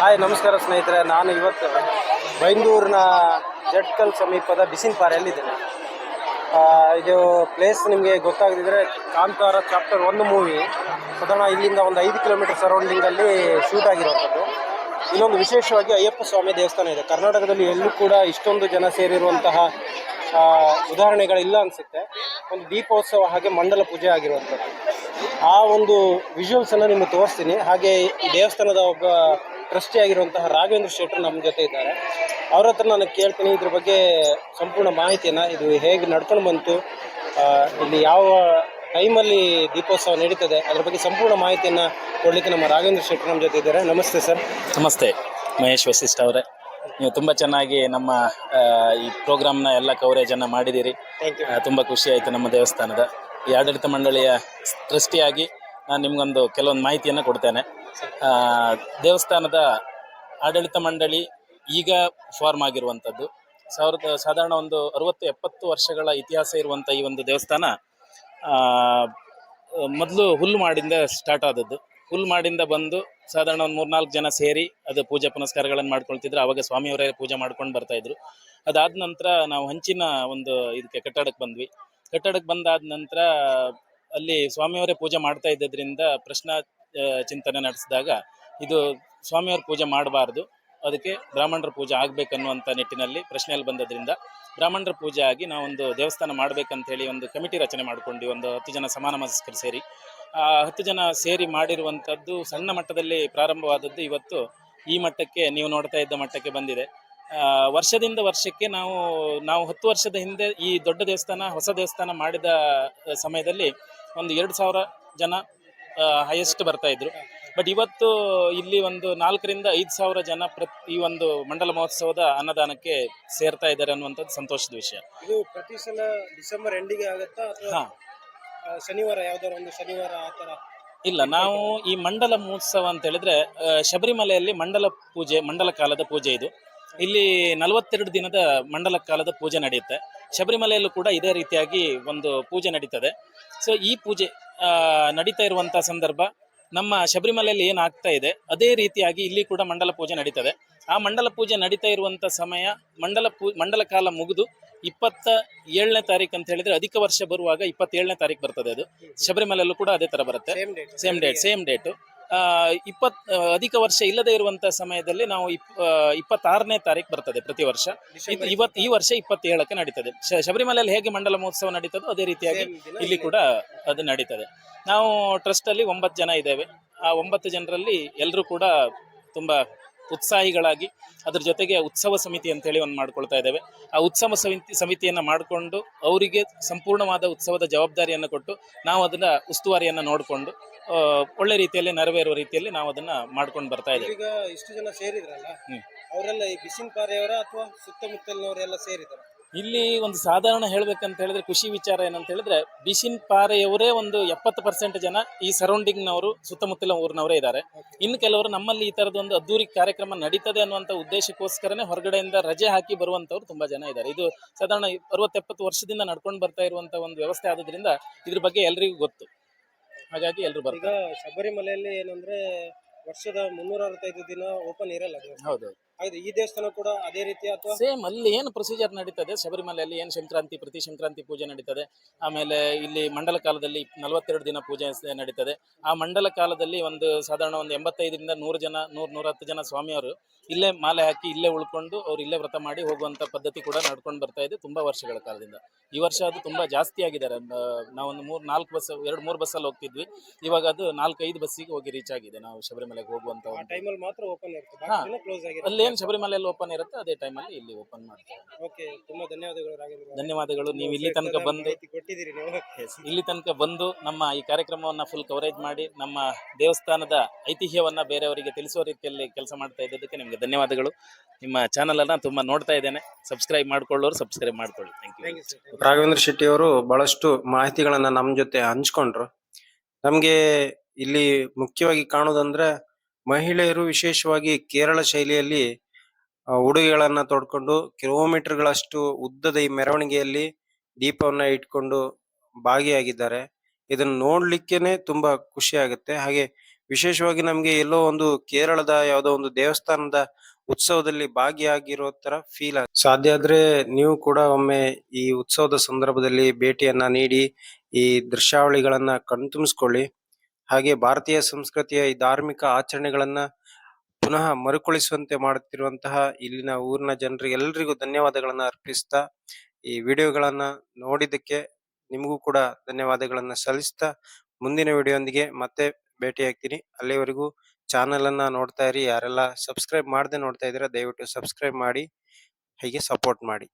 Hi, ನಮಸ್ಕಾರ ಸ್ನೇಹಿತರೆ. ನಾನು ಇವತ್ತು ಬೈಂದೂರಿನ ಜಟ್ಕಲ್ ಸಮೀಪದ ಬಿಸಿನಪಾರೆಯಲ್ಲಿದ್ದೇನೆ ಇದು ಪ್ಲೇಸ್ ನಿಮಗೆ ಗೊತ್ತಾಗದಿದ್ರೆ ಕಾಂತಾರ ಚಾಪ್ಟರ್ ಒಂದು ಮೂವಿ ಸಾಧಾರಣ ಇಲ್ಲಿಂದ ಒಂದು ಐದು ಕಿಲೋಮೀಟರ್ ಸರೌಂಡಿಂಗಲ್ಲಿ ಶೂಟ್ ಆಗಿರುವಂಥದ್ದು. ಇನ್ನೊಂದು ವಿಶೇಷವಾಗಿ ಅಯ್ಯಪ್ಪ ಸ್ವಾಮಿ ದೇವಸ್ಥಾನ ಇದೆ. ಕರ್ನಾಟಕದಲ್ಲಿ ಎಲ್ಲೂ ಕೂಡ ಇಷ್ಟೊಂದು ಜನ ಸೇರಿರುವಂತಹ ಉದಾಹರಣೆಗಳಿಲ್ಲ ಅನಿಸುತ್ತೆ. ಒಂದು ದೀಪೋತ್ಸವ ಹಾಗೆ ಮಂಡಲ ಪೂಜೆ ಆಗಿರುವಂಥದ್ದು. ಆ ಒಂದು ವಿಜುವಲ್ಸನ್ನು ನಿಮಗೆ ತೋರಿಸ್ತೀನಿ. ಹಾಗೆ ಈ ದೇವಸ್ಥಾನದ ಒಬ್ಬ ಟ್ರಸ್ಟಿ ಆಗಿರುವಂತಹ ರಾಘವೇಂದ್ರ ಶೆಟ್ಟರು ನಮ್ಮ ಜೊತೆ ಇದ್ದಾರೆ. ಅವ್ರ ಹತ್ರ ನಾನು ಕೇಳ್ತೀನಿ ಇದ್ರ ಬಗ್ಗೆ ಸಂಪೂರ್ಣ ಮಾಹಿತಿಯನ್ನು ಇದು ಹೇಗೆ ನಡ್ಕೊಂಡು ಬಂತು ಇಲ್ಲಿ ಯಾವ ಟೈಮಲ್ಲಿ ದೀಪೋತ್ಸವ ನಡೀತದೆ ಅದ್ರ ಬಗ್ಗೆ ಸಂಪೂರ್ಣ ಮಾಹಿತಿಯನ್ನು ಕೊಡಲಿಕ್ಕೆ ನಮ್ಮ ರಾಘವೇಂದ್ರ ಶೆಟ್ಟರು ನಮ್ಮ ಜೊತೆ ಇದ್ದಾರೆ. ನಮಸ್ತೆ ಸರ್. ನಮಸ್ತೆ ಮಹೇಶ್ ವಸಿಷ್ಠ ಅವರೇ. ನೀವು ತುಂಬ ಚೆನ್ನಾಗಿ ನಮ್ಮ ಈ ಪ್ರೋಗ್ರಾಮ್ನ ಎಲ್ಲ ಕವರೇಜನ್ನು ಮಾಡಿದ್ದೀರಿ. ಥ್ಯಾಂಕ್ ಯು ಆ, ತುಂಬ ಖುಷಿ ಆಯಿತು ನಮ್ಮ ದೇವಸ್ಥಾನದ. ಈ ಆಡಳಿತ ಮಂಡಳಿಯ ಟ್ರಸ್ಟಿಯಾಗಿ ನಾನು ನಿಮಗೊಂದು ಕೆಲವೊಂದು ಮಾಹಿತಿಯನ್ನು ಕೊಡ್ತೇನೆ. ದೇವಸ್ಥಾನದ ಆಡಳಿತ ಮಂಡಳಿ ಈಗ ಫಾರ್ಮ್ ಆಗಿರುವಂಥದ್ದು. ಸಾವಿರದ, ಸಾಧಾರಣ ಒಂದು ಅರುವತ್ತು, ಎಪ್ಪತ್ತು ವರ್ಷಗಳ ಇತಿಹಾಸ ಇರುವಂಥ ಈ ಒಂದು ದೇವಸ್ಥಾನ ಮೊದಲು ಹುಲ್ಲು ಮಾಡಿಂದ ಸ್ಟಾರ್ಟ್ ಆದದ್ದು. ಹುಲ್ಲು ಮಾಡಿಂದ ಬಂದು ಸಾಧಾರಣ ಒಂದು ಮೂರ್ನಾಲ್ಕು ಜನ ಸೇರಿ ಅದು ಪೂಜಾ ಪುನಸ್ಕಾರಗಳನ್ನು ಮಾಡ್ಕೊಳ್ತಿದ್ರು. ಅವಾಗ ಸ್ವಾಮಿಯವರೇ ಪೂಜೆ ಮಾಡ್ಕೊಂಡು ಬರ್ತಾ ಇದ್ರು. ಅದಾದ ನಂತರ ನಾವು ಹಂಚಿನ ಒಂದು ಇದಕ್ಕೆ ಕಟ್ಟಡಕ್ಕೆ ಬಂದ್ವಿ. ಕಟ್ಟಡಕ್ಕೆ ಬಂದಾದ ನಂತರ ಅಲ್ಲಿ ಸ್ವಾಮಿಯವರೇ ಪೂಜೆ ಮಾಡ್ತಾ ಇದ್ದದ್ರಿಂದ ಪ್ರಶ್ನಾ ಚಿಂತನೆ ನಡೆಸಿದಾಗ ಇದು ಸ್ವಾಮಿಯವ್ರ ಪೂಜೆ ಮಾಡಬಾರ್ದು. ಅದಕ್ಕೆ ಬ್ರಾಹ್ಮಣರ ಪೂಜೆ ಆಗಬೇಕನ್ನುವಂಥ ನಿಟ್ಟಿನಲ್ಲಿ ಪ್ರಶ್ನೆಯಲ್ಲಿ ಬಂದದ್ರಿಂದ ಬ್ರಾಹ್ಮಣರ ಪೂಜೆ ಆಗಿ ನಾವೊಂದು ದೇವಸ್ಥಾನ ಮಾಡ್ಬೇಕಂತ ಹೇಳಿ ಒಂದು ಕಮಿಟಿ ರಚನೆ ಮಾಡಿಕೊಂಡು ಒಂದು ಹತ್ತು ಜನ ಸಮಾನ ಮನಸ್ಕರು ಸೇರಿ, ಆ ಹತ್ತು ಜನ ಸೇರಿ ಮಾಡಿರುವಂಥದ್ದು ಸಣ್ಣ ಮಟ್ಟದಲ್ಲಿ ಪ್ರಾರಂಭವಾದದ್ದು ಇವತ್ತು ಈ ಮಟ್ಟಕ್ಕೆ, ನೀವು ನೋಡ್ತಾ ಇದ್ದ ಮಟ್ಟಕ್ಕೆ ಬಂದಿದೆ. ವರ್ಷದಿಂದ ವರ್ಷಕ್ಕೆ ನಾವು ನಾವು ಹತ್ತು ವರ್ಷದ ಹಿಂದೆ ಈ ದೊಡ್ಡ ದೇವಸ್ಥಾನ ಹೊಸ ದೇವಸ್ಥಾನ ಮಾಡಿದ ಸಮಯದಲ್ಲಿ ಒಂದು ಎರಡು ಸಾವಿರ ಜನ ಹೈಯೆಸ್ಟ್ ಬರ್ತಾ ಇದ್ರು. ಬಟ್ ಇವತ್ತು ಇಲ್ಲಿ ಒಂದು ನಾಲ್ಕರಿಂದ ಐದು ಸಾವಿರ ಜನ ಪ್ರತಿ ಈ ಒಂದು ಮಂಡಲ ಮಹೋತ್ಸವದ ಅನ್ನದಾನಕ್ಕೆ ಸೇರ್ತಾ ಇದ್ದಾರೆ ಅನ್ನುವಂಥದ್ದು ಸಂತೋಷದ ವಿಷಯ. ಇದು ಪ್ರತಿ ಸಲ ಡಿಸೆಂಬರ್ ಎಂಡಿಗೆ ಆಗುತ್ತಾ ಅಥವಾ ಹಾ. ಶನಿವಾರ ಯಾವ್ದಾರ ಒಂದು ಶನಿವಾರ ಆ ಥರ? ಇಲ್ಲ ನಾವು ಈ ಮಂಡಲ ಮಹೋತ್ಸವ ಅಂತ ಹೇಳಿದ್ರೆ ಶಬರಿಮಲೆಯಲ್ಲಿ ಮಂಡಲ ಪೂಜೆ ಮಂಡಲ ಕಾಲದ ಪೂಜೆ ಇದು. ಇಲ್ಲಿ ನಲವತ್ತೆರಡು ದಿನದ ಮಂಡಲ ಕಾಲದ ಪೂಜೆ ನಡೆಯುತ್ತೆ. ಶಬರಿಮಲೆಯಲ್ಲೂ ಕೂಡ ಇದೇ ರೀತಿಯಾಗಿ ಒಂದು ಪೂಜೆ ನಡೀತದೆ. ಸೊ ಈ ಪೂಜೆ ಆ, ನಡೀತಾ ಇರುವಂತಹ ಸಂದರ್ಭ ನಮ್ಮ ಶಬರಿಮಲೆಯಲ್ಲಿ ಏನಾಗ್ತಾ ಇದೆ ಅದೇ ರೀತಿಯಾಗಿ ಇಲ್ಲಿ ಕೂಡ ಮಂಡಲ ಪೂಜೆ ನಡೀತದೆ. ಆ ಮಂಡಲ ಪೂಜೆ ನಡೀತಾ ಇರುವಂತಹ ಸಮಯ ಮಂಡಲ ಪೂ ಮಂಡಲ ಕಾಲ ಮುಗಿದು ಇಪ್ಪತ್ತ ಏಳನೇ ತಾರೀಕು ಅಂತ ಹೇಳಿದ್ರೆ ಅಧಿಕ ವರ್ಷ ಬರುವಾಗ ಇಪ್ಪತ್ತೇಳನೇ ತಾರೀಕು ಬರ್ತದೆ ಅದು. ಶಬರಿಮಲೆಯಲ್ಲೂ ಕೂಡ ಅದೇ ತರ ಬರುತ್ತೆ. ಸೇಮ್ ಡೇಟ್ ಸೇಮ್ ಡೇಟು ಇಪ್ಪತ್ ಅಧಿಕ ವರ್ಷ ಇಲ್ಲದೆ ಇರುವಂತ ಸಮಯದಲ್ಲಿ ನಾವು ಇಪ್ಪತ್ತಾರನೇ ತಾರೀಕು ಬರ್ತದೆ ಪ್ರತಿ ವರ್ಷ. ಇವತ್ತು ಈ ವರ್ಷ ಇಪ್ಪತ್ತೇಳಕ್ಕೆ ನಡೀತದೆ. ಶಬರಿಮಲೆಯಲ್ಲಿ ಹೇಗೆ ಮಂಡಲ ಮಹೋತ್ಸವ ನಡೀತದೋ ಅದೇ ರೀತಿಯಾಗಿ ಇಲ್ಲಿ ಕೂಡ ಅದು ನಡೀತದೆ. ನಾವು ಟ್ರಸ್ಟ್ ಅಲ್ಲಿ ಒಂಬತ್ತು ಜನ ಇದ್ದೇವೆ. ಆ ಒಂಬತ್ತು ಜನರಲ್ಲಿ ಎಲ್ಲರೂ ಕೂಡ ತುಂಬಾ ಉತ್ಸಾಹಿಗಳಾಗಿ ಅದ್ರ ಜೊತೆಗೆ ಉತ್ಸವ ಸಮಿತಿ ಅಂತೇಳಿ ಒಂದು ಮಾಡ್ಕೊಳ್ತಾ ಇದ್ದೇವೆ. ಆ ಉತ್ಸವ ಸಮಿತಿ ಸಮಿತಿಯನ್ನು ಮಾಡಿಕೊಂಡು ಅವರಿಗೆ ಸಂಪೂರ್ಣವಾದ ಉತ್ಸವದ ಜವಾಬ್ದಾರಿಯನ್ನು ಕೊಟ್ಟು ನಾವು ಅದನ್ನ ಉಸ್ತುವಾರಿಯನ್ನು ನೋಡಿಕೊಂಡು ಒಳ್ಳೆ ರೀತಿಯಲ್ಲಿ ನೆರವೇರುವ ರೀತಿಯಲ್ಲಿ ನಾವು ಅದನ್ನ ಮಾಡ್ಕೊಂಡು ಬರ್ತಾ ಇದ್ದೇವೆ. ಈಗ ಇಷ್ಟು ಜನ ಸೇರಿದ್ರಲ್ಲ. ಅವರೆಲ್ಲ ಈ ಬಿಸಿನ್ ಪಾರೆಯವರ ಅಥವಾ ಸುತ್ತಮುತ್ತಲಿನವರೆಲ್ಲ ಸೇರಿದಾರ ಇಲ್ಲಿ ಒಂದು ಸಾಧಾರಣ ಹೇಳ್ಬೇಕಂತ ಹೇಳಿದ್ರೆ ಖುಷಿ ವಿಚಾರ ಏನಂತ ಹೇಳಿದ್ರೆ ಬಿಸಿನ್ ಪಾರೆಯವರೇ ಒಂದು ಎಪ್ಪತ್ತು ಪರ್ಸೆಂಟ್ ಜನ ಈ ಸರೌಂಡಿಂಗ್ನವರು ಸುತ್ತಮುತ್ತಲ ಊರಿನವರೇ ಇದ್ದಾರೆ. ಇನ್ನು ಕೆಲವರು ನಮ್ಮಲ್ಲಿ ಈ ತರದ ಒಂದು ಅದ್ದೂರಿ ಕಾರ್ಯಕ್ರಮ ನಡೀತದೆ ಅನ್ನುವಂಥ ಉದ್ದೇಶಕ್ಕೋಸ್ಕರನೇ ಹೊರಗಡೆಯಿಂದ ರಜೆ ಹಾಕಿ ಬರುವಂತವ್ರು ತುಂಬಾ ಜನ ಇದ್ದಾರೆ. ಇದು ಸಾಧಾರಣ ಅರವತ್ತೆಪ್ಪತ್ತು ವರ್ಷದಿಂದ ನಡ್ಕೊಂಡು ಬರ್ತಾ ಇರುವಂತ ಒಂದು ವ್ಯವಸ್ಥೆ ಆದ್ರಿಂದ ಇದ್ರ ಬಗ್ಗೆ ಎಲ್ರಿಗೂ ಗೊತ್ತು. ಹಾಗಾಗಿ ಎಲ್ರು ಬರ್ತಾರೆ. ಶಬರಿಮಲೆಯಲ್ಲಿ ಏನಂದ್ರೆ ವರ್ಷದ ಮುನ್ನೂರ ಅರವತ್ತೈದು ದಿನ ಓಪನ್ ಇರಲ್ಲ. ಹೌದು ಹಾಗಾದ್ರೆ ಈ ದೇವಸ್ಥಾನ ಕೂಡ ಅದೇ ರೀತಿ ಅಥವಾ? ಸೇಮ್ ಅಲ್ಲಿ ಏನು ಪ್ರೊಸೀಜರ್ ನಡೀತದೆ? ಶಬರಿಮಲೆಯಲ್ಲಿ ಏನು ಸಂಕ್ರಾಂತಿ ಪ್ರತಿ ಸಂಕ್ರಾಂತಿ ಪೂಜೆ ನಡೀತದೆ. ಆಮೇಲೆ ಇಲ್ಲಿ ಮಂಡಲ ಕಾಲದಲ್ಲಿ ನಲವತ್ತೆರಡು ದಿನ ಪೂಜೆ ಸ- ನಡೀತದೆ. ಆ ಮಂಡಲ ಕಾಲದಲ್ಲಿ ಒಂದು ಸಾಧಾರಣ ಒಂದು ಎಂಬತ್ತೈದರಿಂದ ನೂರು ಜನ ನೂರು ನೂರ ಹತ್ತು ಜನ ಸ್ವಾಮಿಯವರು ಇಲ್ಲೇ ಮಾಲೆ ಹಾಕಿ ಇಲ್ಲೇ ಉಳ್ಕೊಂಡು ಅವ್ರು ಇಲ್ಲೇ ವ್ರತ ಮಾಡಿ ಹೋಗುವಂಥ ಪದ್ಧತಿ ಕೂಡ ನಡ್ಕೊಂಡು ಬರ್ತಾ ಇದೆ ತುಂಬಾ ವರ್ಷಗಳ ಕಾಲದಿಂದ. ಈ ವರ್ಷ ಅದು ತುಂಬಾ ಜಾಸ್ತಿ ಆಗಿದ್ದಾರೆ ಆ, ನಾವೊಂದು ಮೂರು ನಾಲ್ಕು ಬಸ್ ಎರಡು ಮೂರು ಬಸ್ಸಲ್ಲಿ ಹೋಗ್ತಿದ್ವಿ. ಇವಾಗ ಅದು ನಾಲ್ಕೈದು ಬಸ್ಸಿಗೆ ಹೋಗಿ ರೀಚ್ ಆಗಿದೆ ನಾವು ಶಬರಿಮಲೆಗೆ ಹೋಗುವಂಥ ಆ ಒಂದು ಟೈಮಲ್ಲಿ ಮಾತ್ರ ಓಪನ್ ಇರುತ್ತೆ. ಹಾ. ದಿನ ಕ್ಲೋಸ್ ಅಲ್ಲಿ ಏನು ಶಬರಿಮಲೆಯಲ್ಲಿ ಓಪನ್ ಇರುತ್ತೆ ಅದೇ ಟೈಮಲ್ಲಿ ಇಲ್ಲಿ ಓಪನ್ ಮಾಡ್ತೀವಿ ಓಕೆ ತುಂಬಾ ಧನ್ಯವಾದಗಳು ರಾಘವೇಂದ್ರ. ಧನ್ಯವಾದಗಳು. ನೀವು ಇಲ್ಲಿ ತನಕ ಬಂದು ಮಾಹಿತಿ ಕೊಟ್ಟಿದ್ದೀರಿ ನೀವು. ಇಲ್ಲಿ ತನಕ ಬಂದು ನಮ್ಮ ಈ ಕಾರ್ಯಕ್ರಮವನ್ನ ಫುಲ್ ಕವರೇಜ್ ಮಾಡಿ ನಮ್ಮ ದೇವಸ್ಥಾನದ ಐತಿಹ್ಯವನ್ನ ಬೇರೆಯವರಿಗೆ ತಿಳಿಸುವ ರೀತಿಯಲ್ಲಿ ಕೆಲಸ ಮಾಡ್ತಾ ಇದ್ದದಕ್ಕೆ ನಿಮಗೆ ಧನ್ಯವಾದಗಳು. ನಿಮ್ಮ ಚಾನಲ್ ಅನ್ನ ತುಂಬಾ ನೋಡ್ತಾ ಇದ್ದೇನೆ. ಸಬ್ಸ್ಕ್ರೈಬ್ ಮಾಡ್ಕೊಳ್ಳೋರು ಸಬ್ಸ್ಕ್ರೈಬ್ ಮಾಡ್ಕೊಳ್ಳಿ. Thank thank you sir Raghavendra Shetty ಅವರು ಬಹಳಷ್ಟು ಮಾಹಿತಿಗಳನ್ನ ನಮ್ಮ ಜೊತೆ ಹಂಚ್ಕೊಂಡ್ರು. ನಮ್ಗೆ ಇಲ್ಲಿ ಮುಖ್ಯವಾಗಿ ಕಾಣುವುದಂದ್ರೆ ಮಹಿಳೆಯರು ವಿಶೇಷವಾಗಿ ಕೇರಳ ಶೈಲಿಯಲ್ಲಿ ಉಡುಗೆಗಳನ್ನ ತೊಡ್ಕೊಂಡು ಕಿಲೋಮೀಟರ್ಗಳಷ್ಟು ಉದ್ದದ ಈ ಮೆರವಣಿಗೆಯಲ್ಲಿ ದೀಪವನ್ನ ಇಟ್ಕೊಂಡು ಭಾಗಿಯಾಗಿದ್ದಾರೆ. ಇದನ್ನ ನೋಡ್ಲಿಕ್ಕೆನೆ ತುಂಬಾ ಖುಷಿ ಆಗುತ್ತೆ. ಹಾಗೆ ವಿಶೇಷವಾಗಿ ನಮ್ಗೆ ಎಲ್ಲೋ ಒಂದು ಕೇರಳದ ಯಾವುದೋ ಒಂದು ದೇವಸ್ಥಾನದ ಉತ್ಸವದಲ್ಲಿ ಭಾಗಿಯಾಗಿರೋ ತರ ಫೀಲ್ ಸಾಧ್ಯ ಆದ್ರೆ ನೀವು ಕೂಡ ಒಮ್ಮೆ ಈ ಉತ್ಸವದ ಸಂದರ್ಭದಲ್ಲಿ ಭೇಟಿಯನ್ನ ನೀಡಿ, ಈ ದೃಶ್ಯಾವಳಿಗಳನ್ನ ಕಣ್ತುಂಬಿಸ್ಕೊಳ್ಳಿ. ಹಾಗೆ ಭಾರತೀಯ ಸಂಸ್ಕೃತಿಯ ಈ ಧಾರ್ಮಿಕ ಆಚರಣೆಗಳನ್ನ ಪುನಃ ಮರುಕಳಿಸುವಂತೆ ಮಾಡುತ್ತಿರುವಂತಹ ಇಲ್ಲಿನ ಊರಿನ ಜನರಿಗೆ ಎಲ್ಲರಿಗೂ ಧನ್ಯವಾದಗಳನ್ನ ಅರ್ಪಿಸ್ತಾ, ಈ ವಿಡಿಯೋಗಳನ್ನ ನೋಡಿದ್ದಕ್ಕೆ ನಿಮಗೂ ಕೂಡ ಧನ್ಯವಾದಗಳನ್ನ ಸಲ್ಲಿಸ್ತಾ, ಮುಂದಿನ ವಿಡಿಯೋಂದಿಗೆ ಮತ್ತೆ ಭೇಟಿಯಾಗ್ತೀನಿ. ಅಲ್ಲಿವರೆಗೂ ಚಾನೆಲ್ ಅನ್ನ ನೋಡ್ತಾ ಇರಿ. ಯಾರೆಲ್ಲ ಸಬ್ಸ್ಕ್ರೈಬ್ ಮಾಡದೆ ನೋಡ್ತಾ ಇದ್ದೀರಾ, ದಯವಿಟ್ಟು ಸಬ್ಸ್ಕ್ರೈಬ್ ಮಾಡಿ, ಹೀಗೆ ಸಪೋರ್ಟ್ ಮಾಡಿ.